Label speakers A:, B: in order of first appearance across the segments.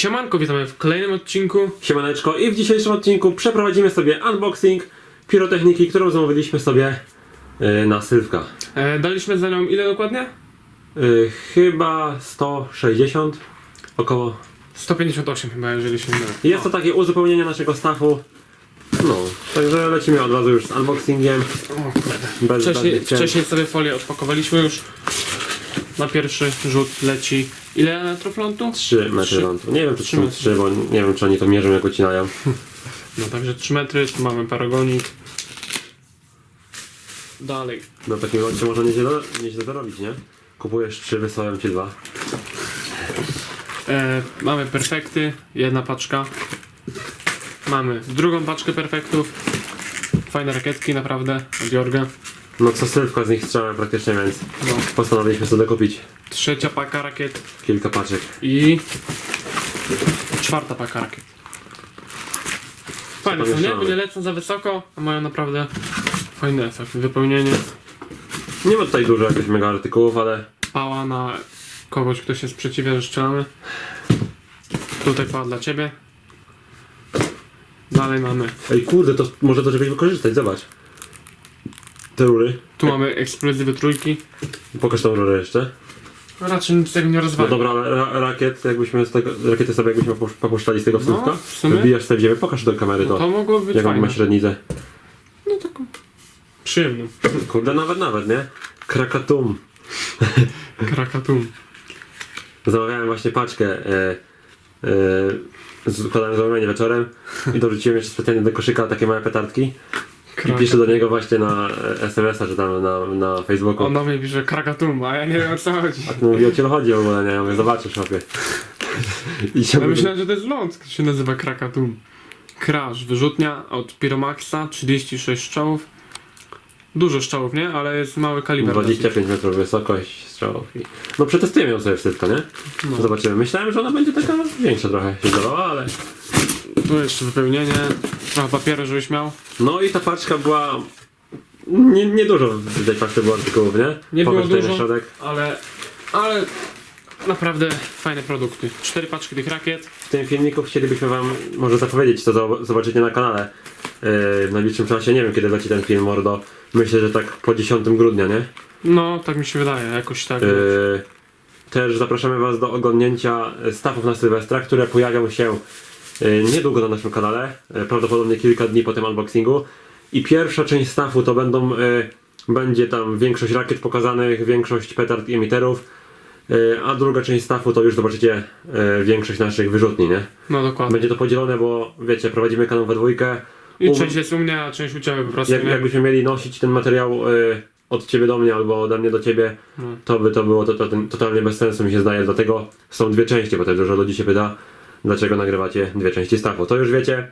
A: Siemanko, witamy w kolejnym odcinku.
B: Siemaneczko i w dzisiejszym odcinku przeprowadzimy sobie unboxing pirotechniki, którą zamówiliśmy sobie y, na Sylwka.
A: E, daliśmy za nią ile dokładnie?
B: Y, chyba 160 około.
A: 158 chyba, jeżeli się nie mylę.
B: Jest to takie uzupełnienie naszego stafu. No, także lecimy od razu już z unboxingiem.
A: O kurde.
B: Bez
A: Wcześniej,
B: żadnych cięć.
A: wcześniej sobie folię odpakowaliśmy już. Na pierwszy rzut leci. Ile troflontu?
B: 3 metry
A: Trzy.
B: lądu. Nie wiem czy
A: Trzy
B: są
A: metry.
B: 3, bo nie wiem czy oni to mierzą jak ucinają.
A: No także 3 metry, tu mamy paragonik. Dalej.
B: No w takim locie można nieźle, nieźle zarobić, nie? Kupujesz 3, wysyłam ci 2.
A: E, mamy perfekty, jedna paczka. Mamy drugą paczkę perfektów. Fajne rakietki naprawdę od Jorga.
B: No co Sylwka z nich strzela praktycznie, więc
A: No.
B: postanowiliśmy sobie kupić
A: Trzecia paka rakiet
B: kilka paczek.
A: i czwarta paka rakiet. Fajne są, nie?
B: Pomieszane.
A: Bo nie lecą za wysoko, a mają naprawdę fajny efekt. Wypełnienie,
B: Nie ma tutaj dużo jakichś mega artykułów, ale
A: pała na kogoś, kto się sprzeciwia, że strzelamy. Tutaj pała dla ciebie. Dalej mamy.
B: Ej kurde, to może do czegoś wykorzystać, zobacz. Te rury.
A: Tu mamy eksplozywy trójki.
B: Pokaż tą rurę jeszcze.
A: No Raczej nic tego nie
B: No
A: rozwali.
B: dobra, ale ra rakiet, jakbyśmy z tego, rakiety sobie jakbyśmy popu- popuszczali z tego
A: No,
B: wsówka.
A: w sumie.
B: Wbijasz sobie w ziemię, pokaż do kamery to.
A: To mogło być
B: jaką
A: fajne.
B: ma średnicę.
A: No taką przyjemną.
B: Kurde, nawet, nawet, nie? Krakatum.
A: Krakatum.
B: Zamawiałem właśnie paczkę. E, e, zamówienie wieczorem i dorzuciłem jeszcze specjalnie do koszyka takie małe petardki. I piszę do niego właśnie na e, SMS-a, czy tam na, na Facebooku.
A: On do mnie pisze krakatum, a ja nie wiem o co chodzi.
B: A ty mówi o ciebie chodzi w ogóle, nie? Ja mówię, zobaczysz sobie. I się
A: Ja myślałem, że to jest ląd, się nazywa krakatum. Crash, wyrzutnia od Pyromaxa, 36 strzałów. Dużo strzałów, nie? Ale jest mały kaliber.
B: 25 metrów wysokość strzałów. I... No przetestujemy ją sobie wszystko, nie?
A: No.
B: Zobaczymy. Myślałem, że ona będzie taka większa trochę się zdawała, ale...
A: Tu jeszcze wypełnienie, trochę papieru, żebyś miał.
B: No i ta paczka była... Nie, nie dużo w tej paczce było artykułów, nie?
A: Nie
B: Pokaż
A: było dużo.
B: środek.
A: Ale, ale naprawdę fajne produkty. Cztery paczki tych rakiet.
B: W tym filmiku chcielibyśmy wam może zapowiedzieć, co zo- zobaczycie na kanale yy, w najbliższym czasie. Nie wiem, kiedy leci ten film, mordo. Myślę, że tak po 10 grudnia, nie?
A: No, tak mi się wydaje, jakoś tak.
B: Yy, też zapraszamy Was do oglądnięcia stawów na Sylwestra, które pojawią się niedługo na naszym kanale, yy, prawdopodobnie kilka dni po tym unboxingu. I pierwsza część stafu to będą, yy, będzie tam większość rakiet pokazanych, większość petard i emiterów, a druga część stafu to już zobaczycie większość naszych wyrzutni, nie?
A: No dokładnie.
B: Będzie to podzielone, bo wiecie, prowadzimy kanał we dwójkę.
A: I
B: Um-
A: część jest u mnie, a część u ciebie po prostu.
B: Jak,
A: nie?
B: jakbyśmy mieli nosić ten materiał od ciebie do mnie albo ode mnie do ciebie,
A: No.
B: to by to było to, to, totalnie bez sensu mi się zdaje, dlatego są dwie części, bo też dużo ludzi się pyta, dlaczego nagrywacie dwie części stafu. To już wiecie,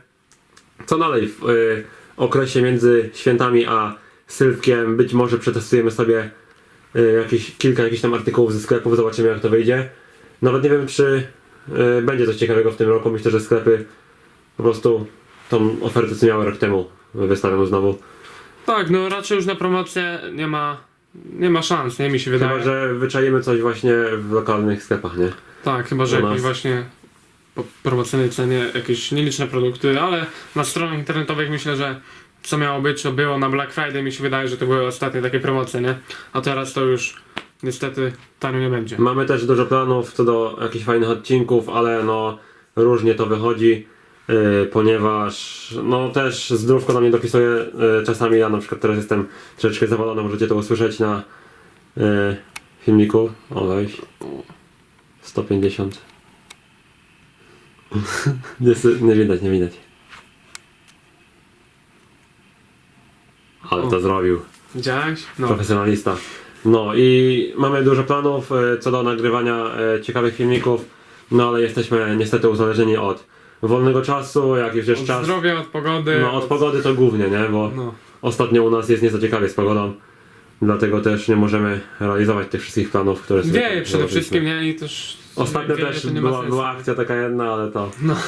B: co dalej w y, okresie między świętami a Sylwkiem, być może przetestujemy sobie y, jakieś, kilka jakichś tam artykułów ze sklepów, zobaczymy jak to wyjdzie. Nawet nie wiem, czy y, będzie coś ciekawego w tym roku, myślę, że sklepy po prostu tą ofertę, co miały rok temu, wystawią znowu.
A: Tak, no raczej już na promocję nie ma, nie ma szans, nie mi się wydaje.
B: Chyba, że wyczaimy coś właśnie w lokalnych sklepach, nie?
A: Tak, chyba, że jakieś właśnie po promocyjnej cenie jakieś nieliczne produkty, ale na stronach internetowych myślę, że co miało być, to było na Black Friday, mi się wydaje, że to były ostatnie takie promocje, nie? A teraz to już niestety tanio nie będzie.
B: Mamy też dużo planów co do jakichś fajnych odcinków, ale no różnie to wychodzi, yy, ponieważ no też zdrówko na mnie dopisuje yy, czasami, ja na przykład teraz jestem troszeczkę zawalony, możecie to usłyszeć na yy, filmiku. O weź. 150. nie, nie widać, nie widać. Ale to
A: O.
B: zrobił.
A: Widziałeś? No.
B: Profesjonalista. No i mamy dużo planów e, co do nagrywania e, ciekawych filmików, no ale jesteśmy niestety uzależnieni od wolnego czasu, jak już jest
A: Od
B: czas.
A: zdrowia, od pogody.
B: No od pogody to głównie, nie? Bo
A: No.
B: ostatnio u nas jest nieco ciekawie z pogodą. Dlatego też nie możemy realizować tych wszystkich planów, które sobie
A: Wieje przede
B: założyliśmy.
A: wszystkim, nie? I też...
B: Ostatnio
A: wieje,
B: też
A: to nie ma
B: była,
A: sensu.
B: była akcja taka jedna, ale to.
A: No.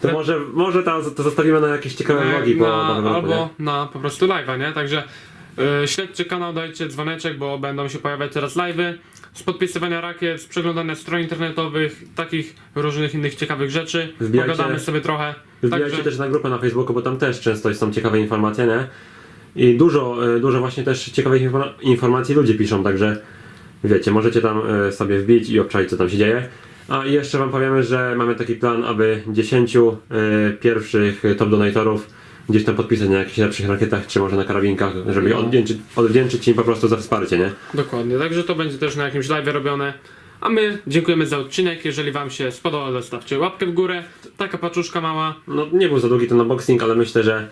B: To może, może to, to zostawimy na jakieś ciekawe vlogi po
A: na,
B: nowym roku,
A: albo
B: nie?
A: na po prostu live'a, nie? Także Yy, śledźcie kanał, dajcie dzwoneczek, bo będą się pojawiać teraz live'y. Z podpisywania rakiet, z przeglądania stron internetowych, takich różnych innych ciekawych rzeczy.
B: Wbijajcie-
A: Pogadamy sobie trochę.
B: Wbijajcie
A: Także
B: też na grupę na Facebooku, bo tam też często są ciekawe informacje, nie? I dużo, e, dużo właśnie też ciekawych informa- informacji ludzie piszą, także wiecie, możecie tam e, sobie wbić i obczaić, co tam się dzieje. A i jeszcze wam powiemy, że mamy taki plan, aby 10 e, pierwszych top donatorów gdzieś tam podpisać na jakichś lepszych rakietach, czy może na karabinkach, żeby
A: No.
B: odwdzięczyć, odwdzięczyć im po prostu za wsparcie, nie?
A: dokładnie, także to będzie też na jakimś live robione. A my dziękujemy za odcinek. Jeżeli Wam się spodobał, zostawcie łapkę w górę. Taka paczuszka mała.
B: No nie był za długi ten unboxing, ale myślę, że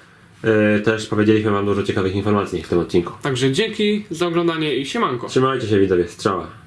B: też powiedzieliśmy wam dużo ciekawych informacji w tym odcinku.
A: Także dzięki za oglądanie i siemanko.
B: Trzymajcie się widzowie, strzała.